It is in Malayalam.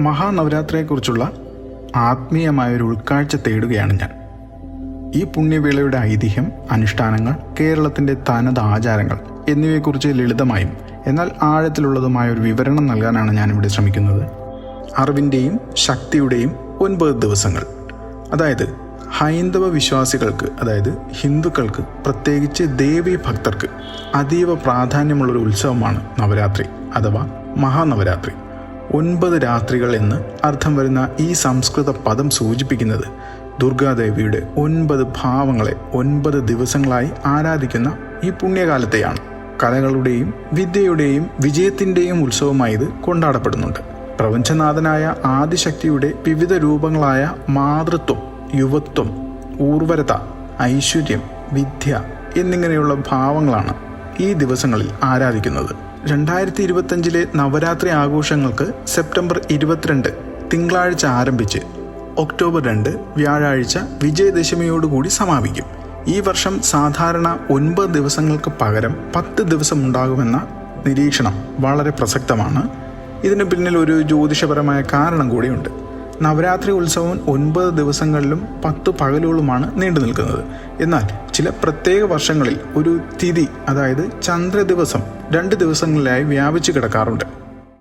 മഹാനവരാത്രിയെക്കുറിച്ചുള്ള ആത്മീയമായ ഒരു ഉൾക്കാഴ്ച തേടുകയാണ് ഞാൻ. ഈ പുണ്യവേളയുടെ ഐതിഹ്യം അനുഷ്ഠാനങ്ങൾ കേരളത്തിന്റെ തനത് ആചാരങ്ങൾ എന്നിവയെക്കുറിച്ച് ലളിതമായും എന്നാൽ ആഴത്തിലുള്ളതുമായ ഒരു വിവരണം നൽകാനാണ് ഞാനിവിടെ ശ്രമിക്കുന്നത്. അറിവിന്റെയും ശക്തിയുടെയും ഒൻപത് ദിവസങ്ങൾ. അതായത് ഹൈന്ദവ വിശ്വാസികൾക്ക് അതായത് ഹിന്ദുക്കൾക്ക് പ്രത്യേകിച്ച് ദേവീ ഭക്തർക്ക് അതീവ പ്രാധാന്യമുള്ളൊരു ഉത്സവമാണ് നവരാത്രി അഥവാ മഹാനവരാത്രി. ഒൻപത് രാത്രികൾ എന്ന് അർത്ഥം വരുന്ന ഈ സംസ്കൃത പദം സൂചിപ്പിക്കുന്നത് ദുർഗാദേവിയുടെ ഒൻപത് ഭാവങ്ങളെ ഒൻപത് ദിവസങ്ങളായി ആരാധിക്കുന്ന ഈ പുണ്യകാലത്തെയാണ്. കലകളുടെയും വിദ്യയുടെയും വിജയത്തിന്റെയും ഉത്സവമായി ഇത് കൊണ്ടാടപ്പെടുന്നുണ്ട്. പ്രപഞ്ചനാഥനായ ആദിശക്തിയുടെ വിവിധ രൂപങ്ങളായ മാതൃത്വം യുവത്വം ഊർവരത ഐശ്വര്യം വിദ്യ എന്നിങ്ങനെയുള്ള ഭാവങ്ങളാണ് ഈ ദിവസങ്ങളിൽ ആരാധിക്കുന്നത്. രണ്ടായിരത്തി ഇരുപത്തഞ്ചിലെ നവരാത്രി ആഘോഷങ്ങൾക്ക് സെപ്റ്റംബർ ഇരുപത്തിരണ്ട് തിങ്കളാഴ്ച ആരംഭിച്ച് ഒക്ടോബർ രണ്ട് വ്യാഴാഴ്ച വിജയദശമിയോടുകൂടി സമാപിക്കും. ഈ വർഷം സാധാരണ ഒൻപത് ദിവസങ്ങൾക്ക് പകരം പത്ത് ദിവസം ഉണ്ടാകുമെന്ന നിരീക്ഷണം വളരെ പ്രസക്തമാണ്. ഇതിന് പിന്നിൽ ഒരു ജ്യോതിഷപരമായ കാരണം കൂടിയുണ്ട്. നവരാത്രി ഉത്സവം ഒൻപത് ദിവസങ്ങളിലും പത്ത് പകലുകളുമാണ് നീണ്ടു നിൽക്കുന്നത്. എന്നാൽ ചില പ്രത്യേക വർഷങ്ങളിൽ ഒരു തിഥി അതായത് ചന്ദ്ര ദിവസം രണ്ട് ദിവസങ്ങളിലായി വ്യാപിച്ചു കിടക്കാറുണ്ട്.